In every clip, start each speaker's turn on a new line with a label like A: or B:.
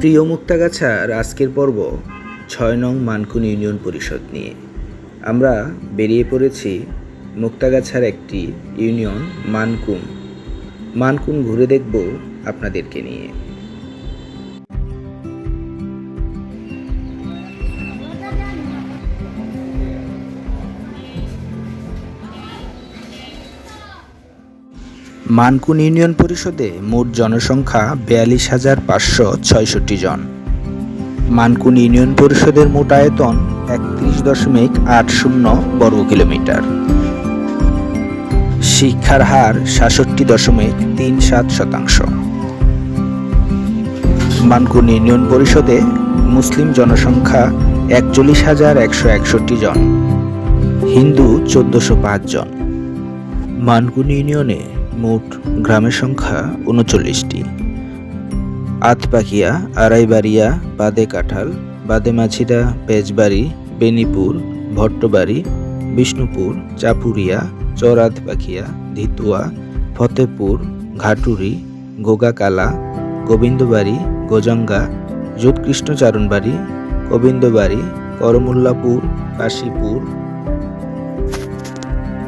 A: প্রিয় মুক্তাগাছার আজকের পর্ব ছয় নং মানকুন ইউনিয়ন পরিষদ নিয়ে। আমরা বেরিয়ে পড়েছি মুক্তাগাছার একটি ইউনিয়ন মানকুন মানকুন ঘুরে দেখব আপনাদেরকে নিয়ে। মানকুন ইউনিয়ন পরিষদে মোট জনসংখ্যা বিয়াল্লিশ হাজার পাঁচশো ছয়ষট্টি জন। মানকুন ইউনিয়ন পরিষদের মোট আয়তন একত্রিশ দশমিক আট শূন্য বর্গ কিলোমিটার শিক্ষার হার সাতষট্টি দশমিক তিন সাত শতাংশ। মানকুন ইউনিয়ন পরিষদে মুসলিম জনসংখ্যা একচল্লিশ হাজার একশো একষট্টি জন। হিন্দু চোদ্দশো পাঁচ জন। মানকুন ইউনিয়নে মোট গ্রামের সংখ্যা উনচল্লিশটি। আতপাখিয়া আড়াইবাড়িয়া, বাদে কাঁঠাল, বাদে মাছিরা পেজবাড়ি বেনিপুর, ভট্টবাড়ি, বিষ্ণুপুর, চাপুরিয়া চরাত পাখিয়া ধিতুয়া ফতেপুর ঘাটুরি, গোগাকালা, গোবিন্দবাড়ি, গোজঙ্গা যোধকৃষ্ণচারণবাড়ি গোবিন্দবাড়ি, করমুল্লাপুর, কাশীপুর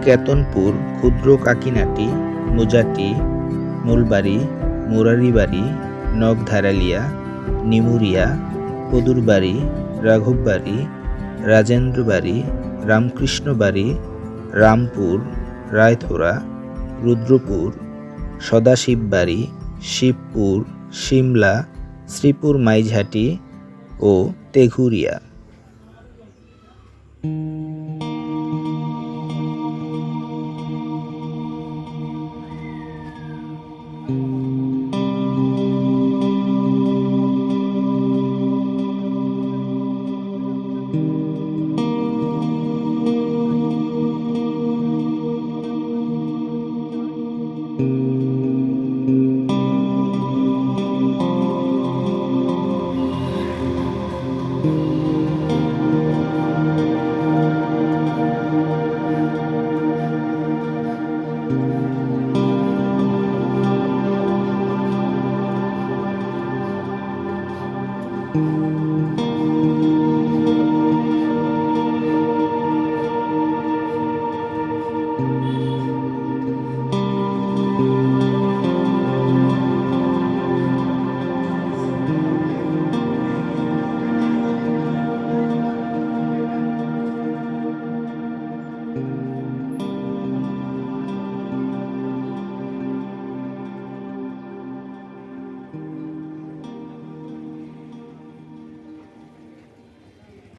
A: কেতনপুর, ক্ষুদ্র কাকিনাটি মুজাটি মূলবাড়ি, মুরারিবাড়ি, নগধারালিয়া, নিমুরিয়া, কদুরবাড়ি, রাঘববাড়ি, রাজেন্দ্রবাড়ি, রামকৃষ্ণবাড়ি, রামপুর, রায়থোরা, রুদ্রপুর, সদাশিববাড়ি, শিবপুর সিমলা শ্রীপুর মাইঝাটি ও Teghuria. thank mm -hmm. you